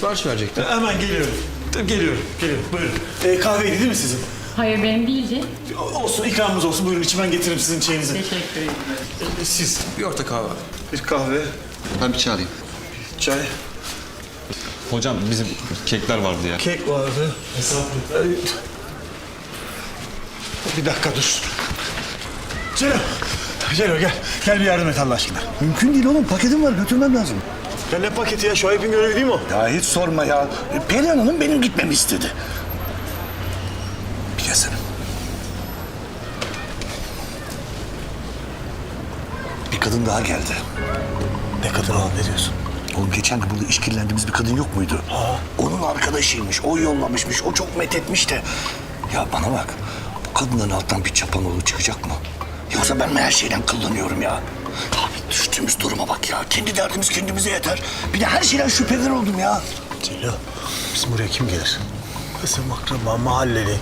sipariş verecektim. Hemen geliyorum. Geliyorum, geliyorum. Buyurun. Ee, kahveydi değil mi sizin? Hayır benim değildi. Olsun, ikramımız olsun. Buyurun içi ben getiririm sizin çayınızı. Teşekkür ederim. Ee, Siz Bir orta kahve. bir kahve, Ben bir çay alayım. çay, Hocam bizim kekler vardı ya. kek vardı. Hesaplı. Bir dakika dur. Celo. Celo gel. Gel bir yardım et Allah aşkına. Mümkün değil oğlum. Paketim var. Götürmem lazım. Ya ne paketi ya? Şuayb'in görevi değil mi o? Ya hiç sorma ya. Perihan Hanım benim gitmemi istedi. Bir gelsene. Bir kadın daha geldi. Ne kadın oğlum ne diyorsun? Oğlum geçen gün burada işkillendiğimiz bir kadın yok muydu? Onun arkadaşıymış. O yollamışmış. O çok methetmiş de. Ya bana bak. Bu kadınların alttan bir çapanoğlu çıkacak mı? Yoksa ben mi her şeyden kullanıyorum ya? Abi düştüğümüz duruma bak ya. Kendi derdimiz kendimize yeter. Bir de her şeyden şüpheler oldum ya. Celo, bizim buraya kim gelir? Bizim akraba, mahalleli.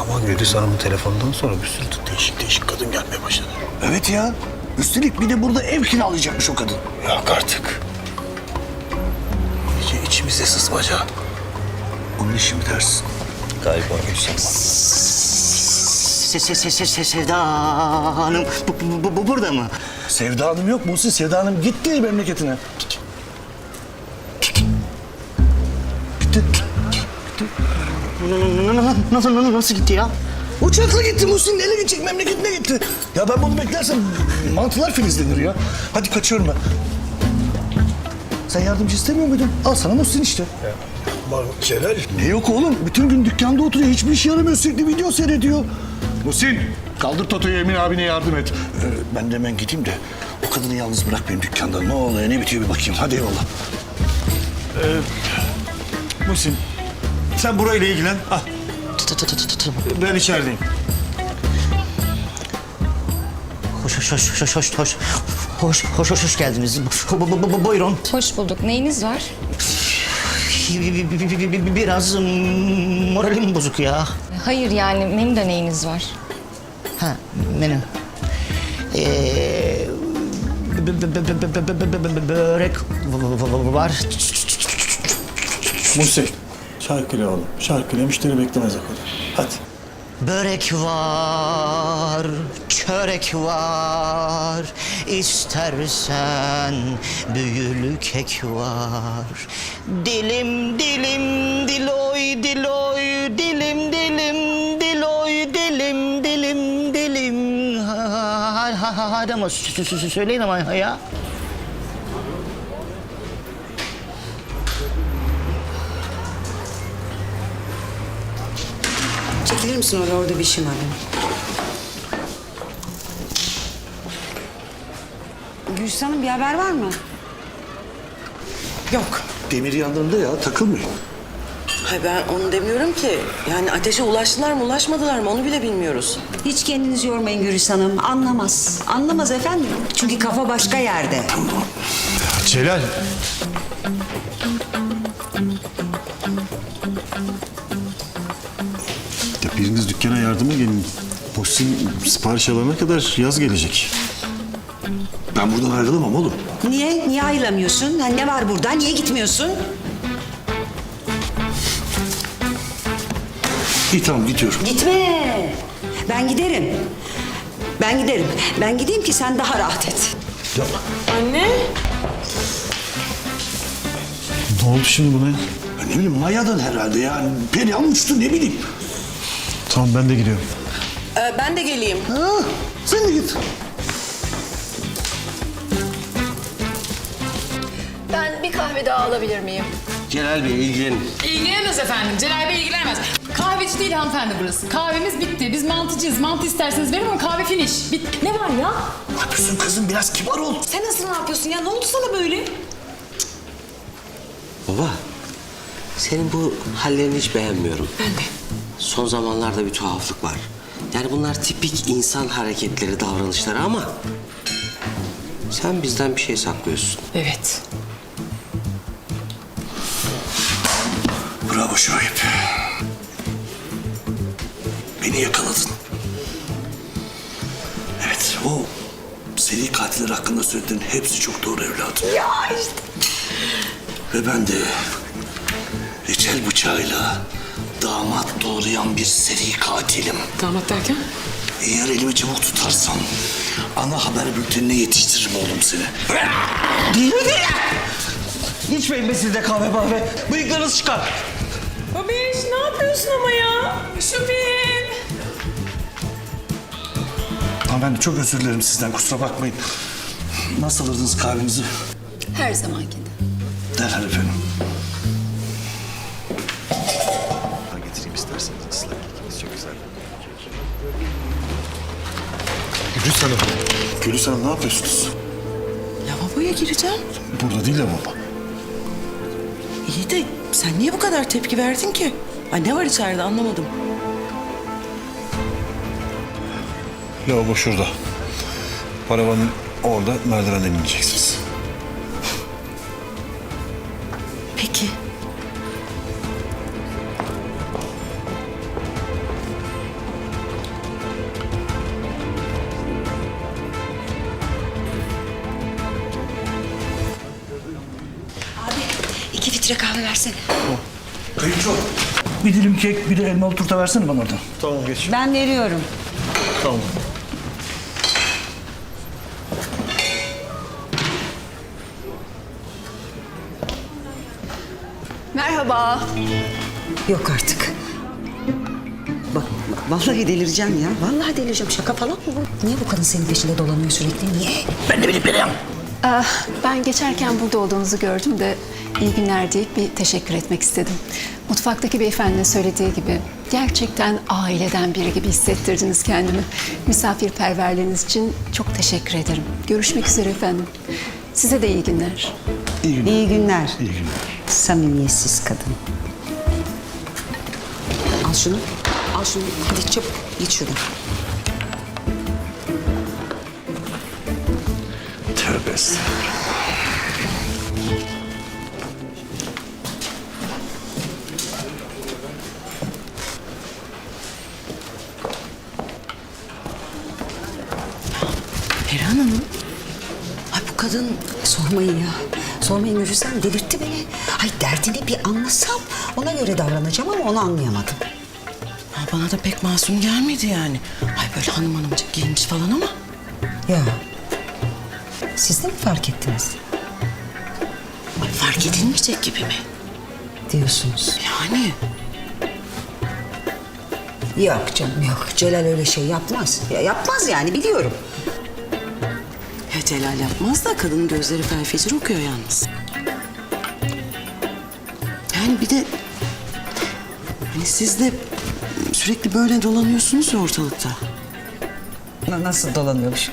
Aman Güdüs Hanım'ın telefonundan sonra bir sürü değişik değişik kadın gelmeye başladı. Evet ya. Üstelik bir de burada ev kiralayacakmış o kadın. Yok artık. İyice içimize sızmaca. Onun işi mi dersin? Galiba Gülşen. Se, se, se, se, se, Sevda Hanım bu, bu, bu burada mı? Sevda Hanım yok mu? Sevda Hanım gitti memleketine. Gitti. N- n- n- Nasıl, nasıl, nasıl gitti ya? Uçakla gitti Muhsin. Nereye gidecek? Memleketine gitti. Ya ben bunu beklersem mantılar filizlenir ya. Hadi kaçıyorum ben. Sen yardımcı istemiyor muydun? Al sana Muhsin işte. Bak Celal. Ne yok oğlum? Bütün gün dükkanda oturuyor. Hiçbir işe yaramıyor. Sürekli video seyrediyor. Muhsin, kaldır Toto'yu Emin abine yardım et. Ee, ben de hemen gideyim de o kadını yalnız bırak benim dükkanda. Ne oluyor, ne bitiyor bir bakayım. Hadi eyvallah. Muhsin, sen burayla ilgilen. Ah, ben içerideyim. Hoş, hoş, hoş, hoş, hoş, hoş, hoş, hoş, hoş, hoş geldiniz. Bu- bu- bu- bu- Buyurun. Hoş bulduk. Neyiniz var? biraz moralim bozuk ya. Hayır yani menü deneyiniz var. Ha menü. Ee, börek var. Muhsin, şarkıyla oğlum. Şarkıyla müşteri beklemez o kadar. Hadi. Börek var, çörek var, istersen büyülü kek var. Dilim dilim diloy diloy, dilim dilim diloy dilim dilim dilim. Ha, ha, ha, hadi ama sö- sö- sö- söyleyin ama ya. Çekilir misin orada? Orada bir işim var benim. Gülşen'in bir haber var mı? Yok. Demir yanlarında ya, takılmıyor. Hayır ben onu demiyorum ki. Yani ateşe ulaştılar mı ulaşmadılar mı onu bile bilmiyoruz. Hiç kendinizi yormayın Gülüş Hanım. Anlamaz. Anlamaz efendim. Çünkü kafa başka yerde. Celal. Yardıma gelin. Muhsin sipariş alana kadar yaz gelecek. Ben buradan ayrılamam oğlum. Niye? Niye ayrılamıyorsun? Ha, ne var burada? Niye gitmiyorsun? İyi tamam gidiyorum. Gitme. Ben giderim. Ben giderim. Ben gideyim ki sen daha rahat et. Anne? Ne oldu şimdi buna ya? Ya ne bileyim Maya'dan herhalde yani. Perihan uçtu ne bileyim. Tamam ben de gidiyorum. Ee, ben de geleyim. Ha, sen de git. Ben bir kahve daha alabilir miyim? Celal Bey ilgilenin. İlgilenemez efendim. Celal Bey ilgilenemez. Kahveci değil hanımefendi burası. Kahvemiz bitti. Biz mantıcıyız. Mantı isterseniz verin ama kahve finish. Bit ne var ya? Ne yapıyorsun kızım biraz kibar ol. Sen nasıl ne yapıyorsun ya? Ne oldu sana böyle? Baba, senin bu hallerini hiç beğenmiyorum. Ben de. Son zamanlarda bir tuhaflık var. Yani bunlar tipik insan hareketleri, davranışları ama... Sen bizden bir şey saklıyorsun. Evet. Bravo Şuayb. Beni yakaladın. Evet o seri katiller hakkında söylediklerin hepsi çok doğru evladım. Ya işte. Ve ben de Reçel bıçağıyla damat doğrayan bir seri katilim. Damat derken? Eğer elimi çabuk tutarsam ana haber bültenine yetiştiririm oğlum seni. Değil mi değil İçmeyin be siz de kahve mahve. Bıyıklarınız çıkar. Babiş ne yapıyorsun ama ya? Şüphem. Hanımefendi çok özür dilerim sizden kusura bakmayın. Nasıl alırdınız kahvenizi? Her zamankinden. Derhal efendim. Gülüş Hanım. Gülüş Hanım ne yapıyorsunuz? Lavaboya gireceğim. Burada değil lavabo. İyi de sen niye bu kadar tepki verdin ki? Ay ne var içeride anlamadım. Lavabo şurada. Paravanın orada merdivenden ineceksiniz. Litre kahve versene. Kayınço. Bir dilim kek, bir de elmalı turta versene bana oradan. Tamam geç. Ben veriyorum. Tamam. Merhaba. Yok artık. Bak vallahi delireceğim ya. Vallahi delireceğim. Şaka falan mı bu? Niye bu kadın senin peşinde dolanıyor sürekli? Niye? Ben de bilip vereyim. Ah, ben geçerken burada olduğunuzu gördüm de iyi günler deyip bir teşekkür etmek istedim. Mutfaktaki beyefendinin söylediği gibi gerçekten aileden biri gibi hissettirdiniz kendimi. Misafirperverliğiniz için çok teşekkür ederim. Görüşmek üzere efendim. Size de iyi günler. İyi günler. İyi günler. Samimiyetsiz kadın. Al şunu. Al şunu. Hadi çabuk. Git şuradan. Tövbe estağfurullah. Sormayın ya. Sormayın Gülüzar. Delirtti beni. Ay derdini bir anlasam ona göre davranacağım ama onu anlayamadım. ha, bana da pek masum gelmedi yani. Ay böyle hanım hanımcık giyinmiş falan ama. Ya. Siz de mi fark ettiniz? Ay, fark edilmeyecek gibi mi? Diyorsunuz. Yani Yok canım yok. Celal öyle şey yapmaz. Ya yapmaz yani biliyorum. Ya Celal yapmaz da kadının gözleri felfecir okuyor yalnız. Yani bir de hani siz de sürekli böyle dolanıyorsunuz ya ortalıkta. Na- Nasıl dolanıyormuş?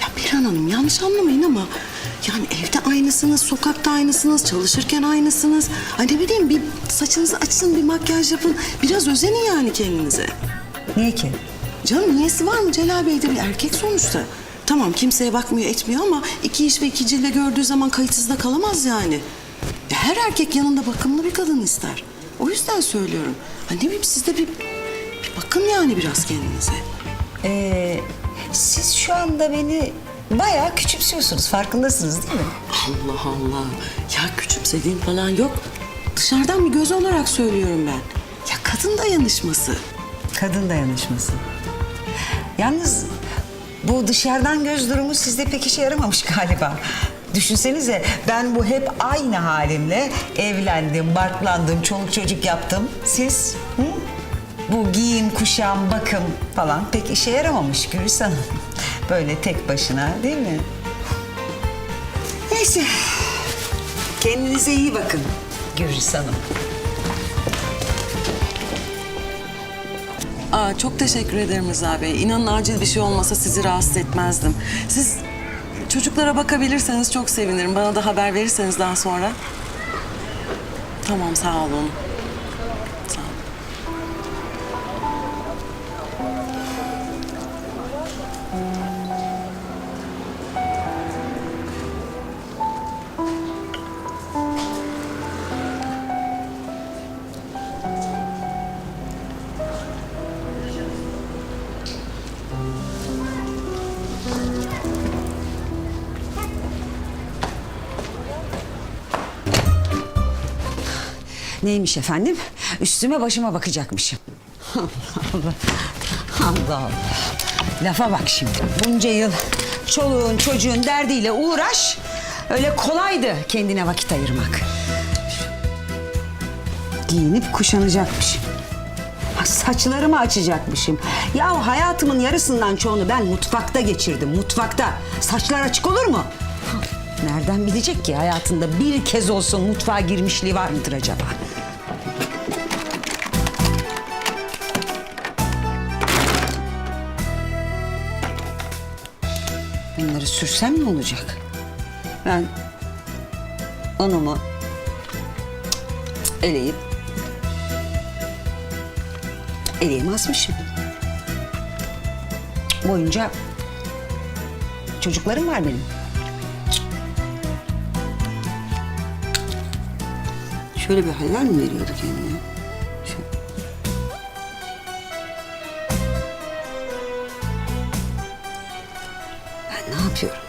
Ya Perihan Hanım yanlış anlamayın ama yani evde aynısınız, sokakta aynısınız, çalışırken aynısınız. Ay ne bileyim bir saçınızı açın, bir makyaj yapın. Biraz özenin yani kendinize. Niye ki? Canım niyesi var mı Celal Bey de bir erkek sonuçta. Tamam kimseye bakmıyor etmiyor ama iki iş ve iki cille gördüğü zaman kayıtsız da kalamaz yani. Ya her erkek yanında bakımlı bir kadın ister. O yüzden söylüyorum. Hani ne bileyim siz de bir, bir bakın yani biraz kendinize. Ee, siz şu anda beni bayağı küçümsüyorsunuz. Farkındasınız değil mi? Allah Allah. Ya küçümsediğim falan yok. Dışarıdan bir göz olarak söylüyorum ben. Ya kadın dayanışması. Kadın dayanışması. Yalnız bu dışarıdan göz durumu sizde pek işe yaramamış galiba. Düşünsenize ben bu hep aynı halimle evlendim, barklandım, çoluk çocuk yaptım. Siz hı? bu giyim, kuşam, bakım falan pek işe yaramamış Gülüş Hanım. Böyle tek başına değil mi? Neyse. Kendinize iyi bakın Gülüş Hanım. Aa, çok teşekkür ederim Rıza Bey. İnanın acil bir şey olmasa sizi rahatsız etmezdim. Siz çocuklara bakabilirseniz çok sevinirim. Bana da haber verirseniz daha sonra. Tamam sağ olun. Neymiş efendim? Üstüme başıma bakacakmışım. Allah Allah. Allah Allah. Lafa bak şimdi. Bunca yıl çoluğun çocuğun derdiyle uğraş. Öyle kolaydı kendine vakit ayırmak. Giyinip kuşanacakmışım. Saçlarımı açacakmışım. Ya hayatımın yarısından çoğunu ben mutfakta geçirdim. Mutfakta. Saçlar açık olur mu? Nereden bilecek ki hayatında bir kez olsun mutfağa girmişliği var mıdır acaba? Bunları sürsem ne olacak? Ben onumu eleyip eleğimi asmışım. Boyunca çocuklarım var benim. Şöyle bir haller mi veriyordu kendine? Ben ne yapıyorum ya?